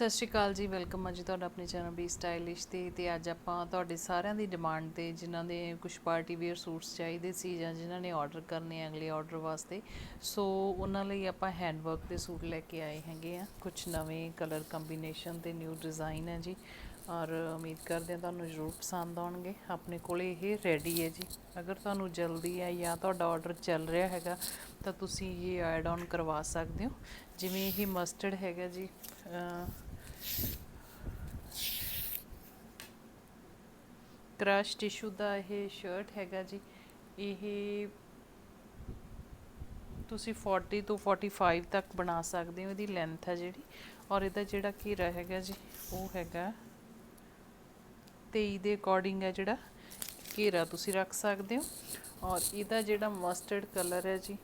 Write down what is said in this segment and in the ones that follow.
ਸਤਿ ਸ਼੍ਰੀ ਅਕਾਲ ਜੀ, ਵੈਲਕਮ ਹੈ ਜੀ ਤੁਹਾਡਾ ਆਪਣੇ ਚੈਨਲ ਬੀ ਸਟਾਈਲਿਸ਼ ਤੇ ਤੇ ਅੱਜ ਆਪਾਂ ਤੁਹਾਡੇ ਸਾਰਿਆਂ ਦੀ ਡਿਮਾਂਡ ਤੇ ਜਿਨ੍ਹਾਂ ਦੇ ਕੁਝ ਪਾਰਟੀ ਵੇਅਰ ਸੂਟਸ ਚਾਹੀਦੇ ਸੀ ਜਾਂ ਜਿਨ੍ਹਾਂ ਨੇ ਆਰਡਰ ਕਰਨੇ ਅਗਲੇ ਆਰਡਰ ਵਾਸਤੇ, ਸੋ ਉਹਨਾਂ ਲਈ ਆਪਾਂ ਹੈਂਡ ਵਰਕ ਦੇ ਸੂਟ ਲੈ ਕੇ ਆਏ ਹੈਗੇ ਆ। ਕੁਝ ਨਵੇਂ ਕਲਰ ਕੰਬੀਨੇਸ਼ਨ ਤੇ ਨਿਊ ਡਿਜ਼ਾਈਨ ਹੈ ਜੀ, ਔਰ ਉਮੀਦ ਕਰਦੇ ਹਾਂ ਤੁਹਾਨੂੰ ਜ਼ਰੂਰ ਪਸੰਦ ਆਉਣਗੇ। ਆਪਣੇ ਕੋਲ ਇਹ ਰੈਡੀ ਹੈ ਜੀ। ਅਗਰ ਤੁਹਾਨੂੰ ਜਲਦੀ ਹੈ ਜਾਂ ਤੁਹਾਡਾ ਆਰਡਰ ਚੱਲ ਰਿਹਾ ਹੈਗਾ, ਤਾਂ ਤੁਸੀਂ ਇਹ ਐਡ ਆਨ ਕਰਵਾ ਸਕਦੇ ਹੋ। ਜਿਵੇਂ ਇਹ ਮਸਟਰਡ ਹੈਗਾ ਜੀ ਕ੍ਰਸ਼ ਟਿਸ਼ੂ ਦਾ ਇਹ ਸ਼ਰਟ ਹੈਗਾ ਜੀ। ਇਹ ਤੁਸੀਂ 40 ਤੋਂ 45 ਤੱਕ ਬਣਾ ਸਕਦੇ ਹੋ, ਇਹਦੀ ਲੈਂਥ ਹੈ ਜਿਹੜੀ। ਔਰ ਇਹਦਾ ਜਿਹੜਾ ਘੇਰਾ ਹੈਗਾ ਜੀ, ਉਹ ਹੈਗਾ 23 ਦੇ ਅਕੋਰਡਿੰਗ ਹੈ ਜਿਹੜਾ। ਘੇਰਾ ਤੁਸੀਂ ਰੱਖ ਸਕਦੇ ਹੋ। ਔਰ ਇਹਦਾ ਜਿਹੜਾ ਮਸਟਰਡ ਕਲਰ ਹੈ ਜੀ,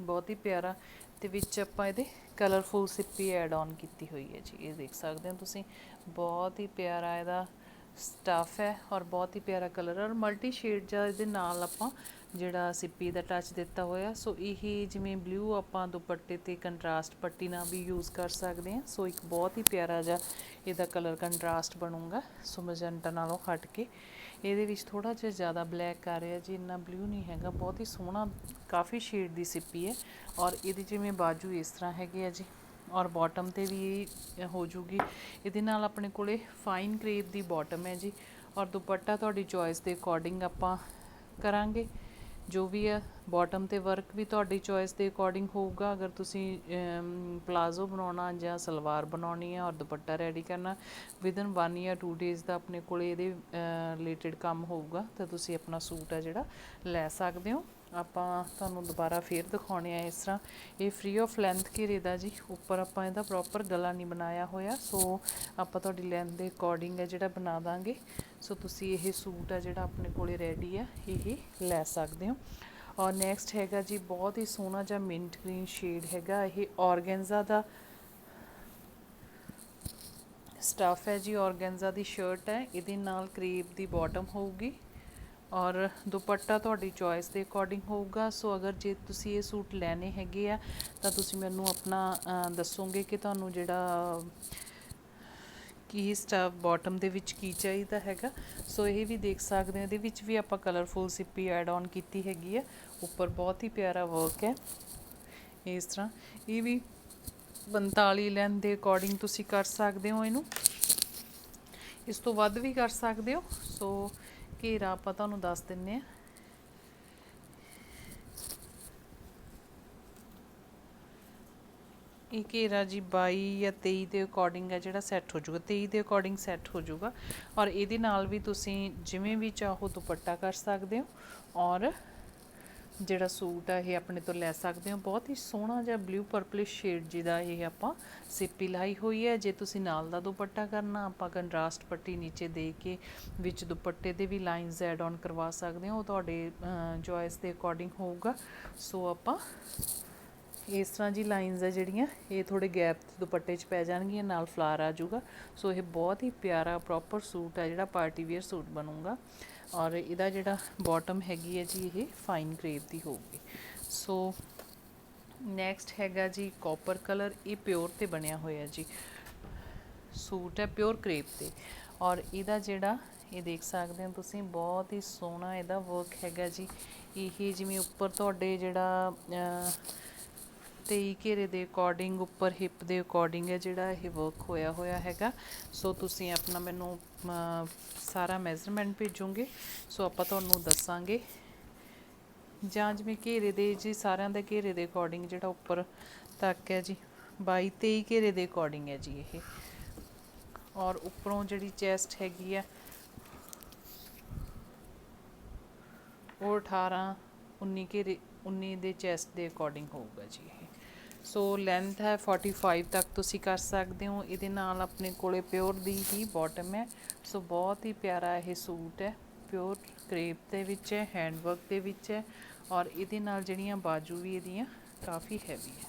ਬਹੁਤ ਹੀ ਪਿਆਰਾ। ਤੇ ਵਿੱਚ ਆਪਾਂ ਇਹਦੇ ਕਲਰਫੁਲ ਸਿੱਪੀ ਐਡ ਔਨ ਕੀਤੀ ਹੋਈ ਹੈ ਜੀ। ਇਹ ਦੇਖ ਸਕਦੇ ਹੋ ਤੁਸੀਂ, ਬਹੁਤ ਹੀ ਪਿਆਰਾ ਇਹਦਾ ਸਟਫ ਹੈ ਔਰ ਬਹੁਤ ਹੀ ਪਿਆਰਾ ਕਲਰ ਔਰ ਮਲਟੀ ਸ਼ੇਡ ਜਾਂ ਇਹਦੇ ਨਾਲ ਆਪਾਂ ਜਿਹੜਾ ਸਿੱਪੀ ਦਾ ਟੱਚ ਦਿੱਤਾ ਹੋਇਆ। ਸੋ ਇਹ ਜਿਵੇਂ ਬਲੂ ਆਪਾਂ ਦੁਪੱਟੇ ਤੇ ਕੰਟਰਾਸਟ ਪੱਟੀ ਨਾਲ ਵੀ ਯੂਜ਼ ਕਰ ਸਕਦੇ ਹਾਂ। ਸੋ ਇੱਕ ਬਹੁਤ ਹੀ ਪਿਆਰਾ ਜਿਹਾ ਇਹਦਾ ਕਲਰ ਕੰਟਰਾਸਟ ਬਣੂਗਾ। ਸੋ ਮੈਜੈਂਟਾ ਨਾਲੋਂ ਹਟ ਕੇ। ਇਹਦੇ ਵਿੱਚ ਥੋੜਾ ਜਿਹਾ ਜ਼ਿਆਦਾ ਬਲੈਕ ਆ ਰਿਹਾ ਜੀ, ਇੰਨਾ ਬਲੂ ਨਹੀਂ ਹੈਗਾ, ਬਹੁਤ ਹੀ ਸੋਹਣਾ, ਕਾਫੀ ਸ਼ੇਡ ਦੀ ਸਿੱਪੀ ਹੈ ਔਰ ਇਹਦੀ ਜਿਵੇਂ ਬਾਜੂ ਇਸ ਤਰ੍ਹਾਂ ਹੈਗੇ ਆ ਜੀ ਔਰ ਬਾਟਮ ਤੇ ਵੀ ਇਹ ਹੋ ਜੂਗੀ। ਇਹਦੇ ਨਾਲ ਆਪਣੇ ਕੋਲੇ ਫਾਈਨ ਕ੍ਰੇਪ ਦੀ ਬਾਟਮ ਹੈ ਜੀ ਔਰ ਦੁਪੱਟਾ ਤੁਹਾਡੀ ਚੋਇਸ ਦੇ ਅਕੋਰਡਿੰਗ ਆਪਾਂ ਕਰਾਂਗੇ। ਜੋ ਵੀ ਹੈ ਬਾਟਮ ਤੇ ਵਰਕ ਵੀ ਤੁਹਾਡੀ ਚੋਇਸ ਦੇ ਅਕੋਰਡਿੰਗ ਹੋਊਗਾ। ਅਗਰ ਤੁਸੀਂ ਪਲਾਜ਼ੋ ਬਣਾਉਣਾ ਜਾਂ ਸਲਵਾਰ ਬਣਾਉਣੀ ਹੈ ਔਰ ਦੁਪੱਟਾ ਰੈਡੀ ਕਰਨਾ ਵਿਦਨ 1 ਜਾਂ 2 ਡੇਜ਼ ਦਾ ਆਪਣੇ ਕੋਲ ਇਹਦੇ ਰਿਲੇਟਡ ਕੰਮ ਹੋਊਗਾ, ਤਾਂ ਤੁਸੀਂ ਆਪਣਾ ਸੂਟ ਹੈ ਜਿਹੜਾ ਲੈ ਸਕਦੇ ਹੋ। ਆਪਾਂ ਤੁਹਾਨੂੰ ਦੁਬਾਰਾ ਫੇਰ ਦਿਖਾਉਣੇ ਆ ਇਸ ਤਰ੍ਹਾਂ। ਇਹ ਫ੍ਰੀ ਆਫ ਲੈਂਥ ਘੇਰੇ ਦਾ ਜੀ। ਉੱਪਰ ਆਪਾਂ ਇਹਦਾ ਪ੍ਰੋਪਰ ਗਲਾ ਨਹੀਂ ਬਣਾਇਆ ਹੋਇਆ। ਸੋ ਆਪਾਂ ਤੁਹਾਡੀ ਲੈਂਥ ਦੇ ਅਕੋਰਡਿੰਗ ਹੈ ਜਿਹੜਾ ਬਣਾ ਦਾਂਗੇ। ਸੋ ਤੁਸੀਂ ਇਹ ਸੂਟ ਆ ਜਿਹੜਾ ਆਪਣੇ ਕੋਲੇ ਰੈਡੀ ਆ, ਇਹ ਲੈ ਸਕਦੇ ਹੋ। ਔਰ ਨੈਕਸਟ ਹੈਗਾ ਜੀ, ਬਹੁਤ ਹੀ ਸੋਹਣਾ ਜਿਹਾ ਮਿੰਟ ਗ੍ਰੀਨ ਸ਼ੇਡ ਹੈਗਾ। ਇਹ ਔਰਗੈਂਜ਼ਾ ਦਾ ਸਟਫ ਹੈ ਜੀ। ਔਰਗੈਂਜ਼ਾ ਦੀ ਸ਼ਰਟ ਹੈ। ਇਹਦੇ ਨਾਲ ਕਰੀਬ ਦੀ ਬਾਟਮ ਹੋਊਗੀ। ਔਰ ਦੁਪੱਟਾ ਤੁਹਾਡੀ ਚੋਇਸ ਦੇ ਅਕੋਰਡਿੰਗ ਹੋਊਗਾ। ਸੋ ਅਗਰ ਜੇ ਤੁਸੀਂ ਇਹ ਸੂਟ ਲੈਣੇ ਹੈਗੇ ਆ, ਤਾਂ ਤੁਸੀਂ ਮੈਨੂੰ ਆਪਣਾ ਦੱਸੋਗੇ ਕਿ ਤੁਹਾਨੂੰ ਜਿਹੜਾ ਕੀ ਸਟਫ ਬਾਟਮ ਦੇ ਵਿੱਚ ਕੀ ਚਾਹੀਦਾ ਹੈਗਾ। ਸੋ ਇਹ ਵੀ ਦੇਖ ਸਕਦੇ ਹੋ। ਇਹਦੇ ਵਿੱਚ ਵੀ ਆਪਾਂ ਕਲਰਫੁਲ ਸਿੱਪੀ ਐਡ ਆਨ ਕੀਤੀ ਹੈਗੀ ਹੈ ਉੱਪਰ ਬਹੁਤ ਹੀ ਪਿਆਰਾ ਵਰਕ ਹੈ। ਇਸ ਤਰ੍ਹਾਂ। ਇਹ ਵੀ 45 ਲੈਂਥ ਦੇ ਅਕੋਰਡਿੰਗ ਤੁਸੀਂ ਕਰ ਸਕਦੇ ਹੋ ਇਹਨੂੰ। ਇਸ ਤੋਂ ਵੱਧ ਵੀ ਕਰ ਸਕਦੇ ਹੋ। ਸੋ ਘੇਰਾ ਆਪਾਂ ਤੁਹਾਨੂੰ ਦੱਸ ਦਿੰਨੇ ਆ। ਇਹ ਘੇਰਾ ਜੀ 22 ਜਾਂ 23 ਦੇ ਅਕੋਰਡਿੰਗ ਹੈ ਜਿਹੜਾ ਸੈੱਟ ਹੋ ਜਾਊਗਾ। 23 ਦੇ ਅਕੋਰਡਿੰਗ ਸੈੱਟ ਹੋ ਜਾਊਗਾ। ਔਰ ਇਹਦੇ ਨਾਲ ਵੀ ਤੁਸੀਂ ਜਿਵੇਂ ਵੀ ਚਾਹੋ ਦੁਪੱਟਾ ਕਰ ਸਕਦੇ ਹੋ। ਔਰ ਜਿਹੜਾ ਸੂਟ ਆ, ਇਹ ਆਪਣੇ ਤੋਂ ਲੈ ਸਕਦੇ ਹੋ। ਬਹੁਤ ਹੀ ਸੋਹਣਾ ਜਿਹਾ ਬਲੂ ਪਰਪਲਿਸ਼ ਸ਼ੇਡ ਜਿਹਦਾ ਇਹ ਆਪਾਂ ਸਿੱਪੀ ਲਾਈ ਹੋਈ ਹੈ। ਜੇ ਤੁਸੀਂ ਨਾਲ ਦਾ ਦੁਪੱਟਾ ਕਰਨਾ, ਆਪਾਂ ਕੰਟਰਾਸਟ ਪੱਟੀ ਨੀਚੇ ਦੇ ਕੇ ਵਿੱਚ ਦੁਪੱਟੇ ਦੇ ਵੀ ਲਾਈਨਸ ਐਡ ਆਨ ਕਰਵਾ ਸਕਦੇ ਹੋ। ਉਹ ਤੁਹਾਡੇ ਚੋਇਸ ਦੇ ਅਕੋਰਡਿੰਗ ਹੋਊਗਾ। ਸੋ ਆਪਾਂ ਇਸ ਤਰ੍ਹਾਂ ਜੀ ਲਾਈਨਸ ਆ ਜਿਹੜੀਆਂ, ਇਹ ਥੋੜੇ ਗੈਪ ਦੁਪੱਟੇ 'ਚ ਪੈ ਜਾਣਗੀਆਂ, ਨਾਲ ਫਲਾਰ ਆ ਜਾਊਗਾ। ਸੋ ਇਹ ਬਹੁਤ ਹੀ ਪਿਆਰਾ ਪ੍ਰੋਪਰ ਸੂਟ ਆ ਜਿਹੜਾ ਪਾਰਟੀ ਵੇਅਰ ਸੂਟ ਬਣੂਗਾ। ਔਰ ਇਹਦਾ ਜਿਹੜਾ ਬਾਟਮ ਹੈਗੀ ਹੈ ਜੀ, ਇਹ ਫਾਈਨ ਕ੍ਰੇਪ ਦੀ ਹੋਊਗੀ। ਸੋ ਨੈਕਸਟ ਹੈਗਾ ਜੀ ਕਾਪਰ ਕਲਰ ਇਹ ਪਿਓਰ ਤੇ ਬਣਿਆ ਹੋਇਆ ਜੀ। ਸੂਟ ਹੈ ਪਿਓਰ ਕ੍ਰੇਪ ਤੇ। ਔਰ ਇਹਦਾ ਜਿਹੜਾ, ਇਹ ਦੇਖ ਸਕਦੇ ਹੋ ਤੁਸੀਂ, ਬਹੁਤ ਹੀ ਸੋਹਣਾ ਇਹਦਾ ਵਰਕ ਹੈਗਾ ਜੀ। ਇਹ ਜਿਵੇਂ ਉੱਪਰ ਤੁਹਾਡੇ ਜਿਹੜਾ ਤੇ ਘੇਰੇ ਦੇ ਅਕੋਰਡਿੰਗ ਉੱਪਰ ਹਿਪ ਦੇ ਅਕੋਰਡਿੰਗ ਹੈ ਜਿਹੜਾ ਇਹ ਵਰਕ ਹੋਇਆ ਹੋਇਆ ਹੈਗਾ। ਸੋ ਤੁਸੀਂ ਆਪਣਾ ਮੈਨੂੰ ਸਾਰਾ ਮੈਜ਼ਰਮੈਂਟ ਭੇਜੋਗੇ। ਸੋ ਆਪਾਂ ਤੁਹਾਨੂੰ ਦੱਸਾਂਗੇ। ਜਾਂ ਜਿਵੇਂ ਘੇਰੇ ਦੇ ਜੀ, ਸਾਰਿਆਂ ਦੇ ਘੇਰੇ ਦੇ ਅਕੋਰਡਿੰਗ ਜਿਹੜਾ ਉੱਪਰ ਤੱਕ ਹੈ ਜੀ। 22 23 ਘੇਰੇ ਦੇ ਅਕੋਰਡਿੰਗ ਹੈ ਜੀ ਇਹ। ਔਰ ਉੱਪਰੋਂ ਜਿਹੜੀ ਚੈਸਟ ਹੈਗੀ ਆ ਉਹ 18 19 ਘੇਰੇ 19 ਦੇ ਚੈਸਟ ਦੇ ਅਕੋਰਡਿੰਗ ਹੋਊਗਾ ਜੀ ਇਹ। ਸੋ ਲੈਂਥ ਹੈ 45 ਤੱਕ ਤੁਸੀਂ ਕਰ ਸਕਦੇ ਹੋ। ਇਹਦੇ ਨਾਲ ਆਪਣੇ ਕੋਲੇ ਪਿਓਰ ਦੀ ਹੀ ਬਾਟਮ ਹੈ। ਸੋ ਬਹੁਤ ਹੀ ਪਿਆਰਾ ਇਹ ਸੂਟ ਹੈ। ਪਿਓਰ ਕ੍ਰੇਪ ਦੇ ਵਿੱਚ ਹੈ ਹੈਂਡ ਵਰਕ ਦੇ ਵਿੱਚ ਹੈ। ਔਰ ਇਹਦੇ ਨਾਲ ਜਿਹੜੀਆਂ ਬਾਜੂ ਵੀ ਇਹਦੀਆਂ ਕਾਫੀ ਹੈਵੀ ਹੈ।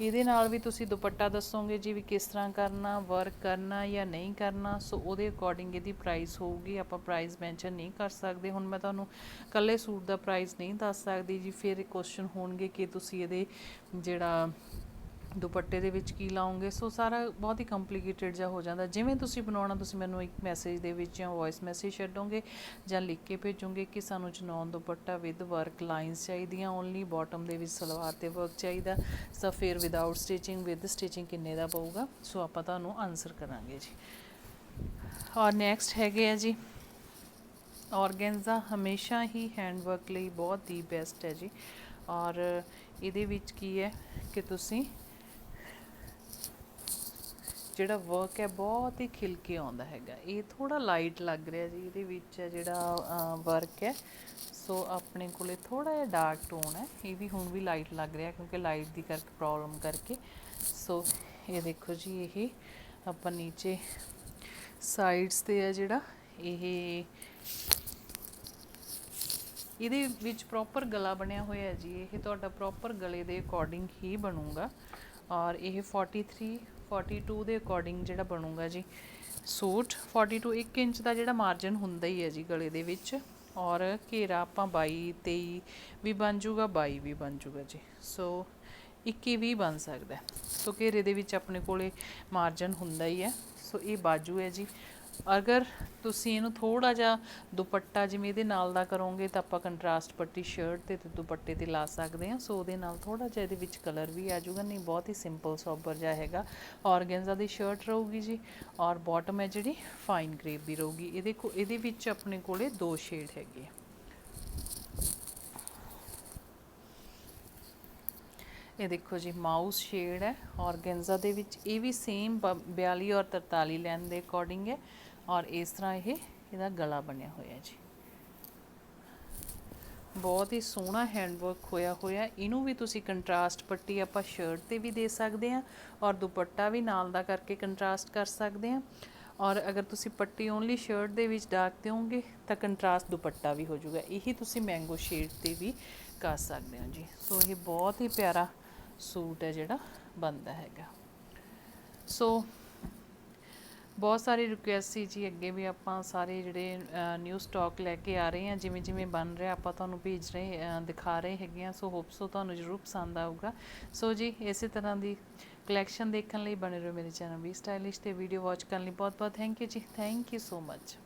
ਇਹਦੇ ਨਾਲ ਵੀ ਤੁਸੀਂ ਦੁਪੱਟਾ ਦੱਸੋਗੇ ਜੀ ਵੀ ਕਿਸ ਤਰ੍ਹਾਂ ਕਰਨਾ ਵਰਕ ਕਰਨਾ ਜਾਂ ਨਹੀਂ ਕਰਨਾ? ਸੋ ਉਹਦੇ ਅਕੋਰਡਿੰਗ ਇਹਦੀ ਪ੍ਰਾਈਸ ਹੋਊਗੀ, ਆਪਾਂ ਪ੍ਰਾਈਸ ਮੈਂਸ਼ਨ ਨਹੀਂ ਕਰ ਸਕਦੇ। ਹੁਣ ਮੈਂ ਤੁਹਾਨੂੰ ਕੱਲੇ ਸੂਟ ਦਾ ਪ੍ਰਾਈਸ ਨਹੀਂ ਦੱਸ ਸਕਦੀ ਜੀ, ਫਿਰ ਕੁਐਸਚਨ ਹੋਣਗੇ ਕਿ ਤੁਸੀਂ ਇਹਦੇ ਜਿਹੜਾ ਦੁਪੱਟੇ ਦੇ ਵਿੱਚ ਕੀ ਲਾਉਂਗੇ? ਸੋ ਸਾਰਾ ਬਹੁਤ ਹੀ ਕੰਪਲਿਕੇਟਡ ਜਿਹਾ ਹੋ ਜਾਂਦਾ। ਜਿਵੇਂ ਤੁਸੀਂ ਬਣਾਉਣਾ, ਤੁਸੀਂ ਮੈਨੂੰ ਇੱਕ ਮੈਸੇਜ ਦੇ ਵਿੱਚ ਜਾਂ ਵੌਇਸ ਮੈਸੇਜ ਛੱਡੋਗੇ ਜਾਂ ਲਿਖ ਕੇ ਭੇਜੋਗੇ ਕਿ ਸਾਨੂੰ ਚਨੌਨ ਦੁਪੱਟਾ ਵਿਦ ਵਰਕ ਲਾਈਨਸ ਚਾਹੀਦੀਆਂ ਓਨਲੀ ਬਾਟਮ ਦੇ ਵਿੱਚ ਸਲਵਾਰ ਤੇ ਵਰਕ ਚਾਹੀਦਾ ਸੋ ਫਿਰ ਵਿਦਆਊਟ ਸਟਿਚਿੰਗ ਵਿਦ ਸਟਿਚਿੰਗ ਕਿੰਨੇ ਦਾ ਪਊਗਾ? ਸੋ ਆਪਾਂ ਤੁਹਾਨੂੰ ਆਨਸਰ ਕਰਾਂਗੇ ਜੀ। ਔਰ ਨੈਕਸਟ ਹੈਗੇ ਆ ਜੀ। ਔਰਗੈਂਜ਼ਾ ਹਮੇਸ਼ਾ ਹੀ ਹੈਂਡ ਵਰਕ ਲਈ ਬਹੁਤ ਹੀ ਬੈਸਟ ਹੈ ਜੀ। ਔਰ ਇਹਦੇ ਵਿੱਚ ਕੀ ਹੈ ਕਿ ਤੁਸੀਂ ਜਿਹੜਾ ਵਰਕ ਹੈ ਬਹੁਤ ਹੀ ਖਿਲ ਕੇ ਆਉਂਦਾ ਹੈਗਾ। ਇਹ ਥੋੜਾ ਲਾਈਟ ਲੱਗ ਰਿਹਾ ਜੀ, ਇਹਦੇ ਵਿੱਚ ਹੈ ਜਿਹੜਾ ਵਰਕ ਹੈ। ਸੋ ਆਪਣੇ ਕੋਲੇ ਥੋੜਾ ਜਿਹਾ ਡਾਰਕ ਟੋਨ ਹੈ। ਇਹ ਵੀ ਹੁਣ ਵੀ ਲਾਈਟ ਲੱਗ ਰਿਹਾ ਕਿਉਂਕਿ ਲਾਈਟ ਦੀ ਕਰਕੇ ਪ੍ਰੋਬਲਮ ਕਰਕੇ। ਸੋ ਇਹ ਦੇਖੋ ਜੀ, ਇਹ ਆਪਾਂ ਨੀਚੇ ਸਾਈਡਸ ਤੇ ਹੈ ਜਿਹੜਾ। ਇਹ ਇਹਦੇ ਵਿੱਚ ਪ੍ਰੋਪਰ ਗਲਾ ਬਣਿਆ ਹੋਇਆ ਹੈ ਜੀ। ਇਹ ਤੁਹਾਡਾ ਪ੍ਰੋਪਰ ਗਲੇ ਦੇ ਅਕੋਰਡਿੰਗ ਹੀ ਬਣੂਗਾ। ਔਰ ਇਹ 43 42 ਦੇ ਅਕੋਰਡਿੰਗ ਜਿਹੜਾ ਬਣੂਗਾ ਜੀ। ਸੂਟ 42 1 ਇੰਚ ਦਾ ਜਿਹੜਾ ਮਾਰਜਨ ਹੁੰਦਾ ਹੀ ਹੈ ਜੀ ਗਲੇ ਦੇ ਵਿੱਚ। ਔਰ ਘੇਰਾ ਆਪਾਂ 22 23 ਵੀ ਬਣ ਜੂਗਾ 22 ਵੀ ਬਣ ਜੂਗਾ ਜੀ। ਸੋ 21 ਵੀ ਬਣ ਸਕਦਾ। ਸੋ ਘੇਰੇ ਦੇ ਵਿੱਚ ਆਪਣੇ ਕੋਲੇ ਮਾਰਜਨ ਹੁੰਦਾ ਹੀ ਹੈ। ਸੋ ਇਹ ਬਾਜੂ ਹੈ ਜੀ। ਅਗਰ ਤੁਸੀਂ ਇਹਨੂੰ ਥੋੜਾ ਜਿਹਾ ਦੁਪੱਟਾ ਜਿਵੇਂ ਇਹਦੇ ਨਾਲ ਦਾ ਕਰੋਗੇ ਤਾਂ ਆਪਾਂ ਕੰਟਰਾਸਟ ਪੱਟੀ ਸ਼ਰਟ ਤੇ ਦੁਪੱਟੇ ਤੇ ਲਾ ਸਕਦੇ ਹਾਂ। ਸੋ ਉਹਦੇ ਨਾਲ ਥੋੜਾ ਜਿਹਾ ਇਹਦੇ ਵਿੱਚ ਕਲਰ ਵੀ ਆ ਜਾਊਗਾ। ਨਹੀਂ, ਬਹੁਤ ਹੀ ਸਿੰਪਲ ਸੋਬਰ ਜਿਹਾ ਹੈਗਾ। ਔਰਗੈਂਜ਼ਾ ਦੀ ਸ਼ਰਟ ਰਹੂਗੀ ਜੀ ਔਰ ਬਾਟਮ ਹੈ ਜਿਹੜੀ ਫਾਈਨ ਗ੍ਰੇਪ ਦੀ ਰਹੂਗੀ। ਇਹਦੇ ਕੋ ਇਹਦੇ ਵਿੱਚ ਆਪਣੇ ਕੋਲੇ ਦੋ ਸ਼ੇਡ ਹੈਗੇ ਇਹ ਦੇਖੋ ਜੀ, ਮਾਊਸ ਸ਼ੇਡ ਹੈ ਔਰਗੈਂਜ਼ਾ ਦੇ ਵਿੱਚ ਇਹ ਵੀ ਸੇਮ 42 ਔਰ 43 ਲੈਣ ਦੇ ਅਕੋਰਡਿੰਗ ਹੈ ਔਰ ਇਸ ਤਰ੍ਹਾਂ ਇਹ ਇਹਦਾ ਗਲਾ ਬਣਿਆ ਹੋਇਆ ਜੀ। ਬਹੁਤ ਹੀ ਸੋਹਣਾ ਹੈਂਡਵਰਕ ਹੋਇਆ ਹੋਇਆ। ਇਹਨੂੰ ਵੀ ਤੁਸੀਂ ਕੰਟਰਾਸਟ ਪੱਟੀ ਆਪਾਂ ਸ਼ਰਟ ਤੇ ਵੀ ਦੇ ਸਕਦੇ ਆ ਔਰ ਦੁਪੱਟਾ ਵੀ ਨਾਲ ਦਾ ਕਰਕੇ ਕੰਟਰਾਸਟ ਕਰ ਸਕਦੇ ਆ ਔਰ ਅਗਰ ਤੁਸੀਂ ਪੱਟੀ ਓਨਲੀ ਸ਼ਰਟ ਦੇ ਵਿੱਚ ਡਾਕ ਦਿਓਗੇ ਤਾਂ ਕੰਟਰਾਸਟ ਦੁਪੱਟਾ ਵੀ ਹੋ ਜਾਊਗਾ। ਇਹੀ ਤੁਸੀਂ ਮੈਂਗੋ ਸ਼ੇਡ ਤੇ ਵੀ ਕਰ ਸਕਦੇ ਹੋ ਜੀ। ਸੋ ਇਹ ਬਹੁਤ ਹੀ ਪਿਆਰਾ ਸੂਟ ਹੈ ਜਿਹੜਾ, ਬਣਦਾ ਹੈਗਾ। ਸੋ ਬਹੁਤ ਸਾਰੀ ਰਿਕੁਐਸਟ ਸੀ ਜੀ ਅੱਗੇ ਵੀ ਆਪਾਂ ਸਾਰੇ ਜਿਹੜੇ ਨਿਊ ਸਟਾਕ ਲੈ ਕੇ ਆ ਰਹੇ ਹਾਂ, ਜਿਵੇਂ ਜਿਵੇਂ ਬਣ ਰਿਹਾ, ਆਪਾਂ ਤੁਹਾਨੂੰ ਭੇਜ ਰਹੇ ਦਿਖਾ ਰਹੇ ਹੈਗੇ ਆ ਸੋ ਹੋਪ ਸੋ ਤੁਹਾਨੂੰ ਜ਼ਰੂਰ ਪਸੰਦ ਆਊਗਾ। ਸੋ ਜੀ, ਇਸੇ ਤਰ੍ਹਾਂ ਦੀ ਕਲੈਕਸ਼ਨ ਦੇਖਣ ਲਈ ਬਣੇ ਰਹੋ ਮੇਰੇ ਚੈਨਲ ਵੀ ਸਟਾਈਲਿਸ਼ ਤੇ ਵੀਡੀਓ ਵਾਚ ਕਰਨ ਲਈ। ਬਹੁਤ ਬਹੁਤ ਥੈਂਕ ਯੂ ਜੀ। Thank you so much